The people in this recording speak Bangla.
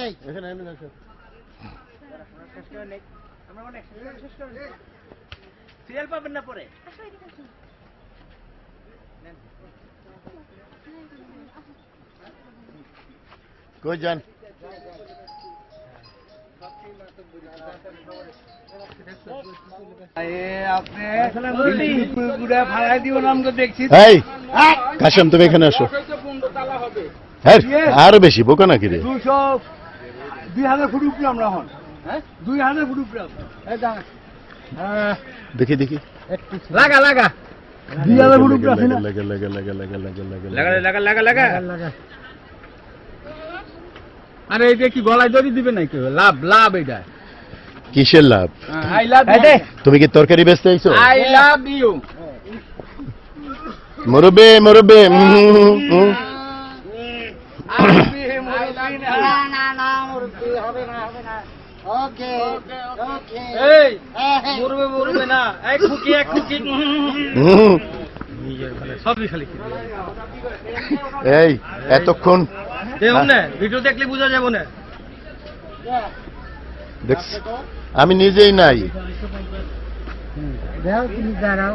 এই এখানে এমনি আসো সিরিয়াল পাবেন না পরে। কই যান? এই কাশেম তুমি এখানে আসো। হ্যাঁ আরও বেশি বোকা নাকি রে? দুশো দুই হাজার ফুট উপরে আমরা হন। হ্যাঁ? দুই হাজার ফুট উপরে দেখি দেখি। লাগা লাগা। দুই হাজার ফুট উপরে আছে না? লাগা লাগা লাগা লাগা লাগা লাগা লাগা লাগা লাগা লাগা। আরে এটা কি গলায় দড়ি দিবে নাকি? লাভ লাভ এটা কিসের লাভ? আই লাভ তুমি কি তরকারি বেচতে আইছো? I love you. মুরব্বে মুরব্বে এই এতক্ষণ ভিডিও দেখলে বোঝা যাব না। আমি নিজেই নাই। দাঁড়াও।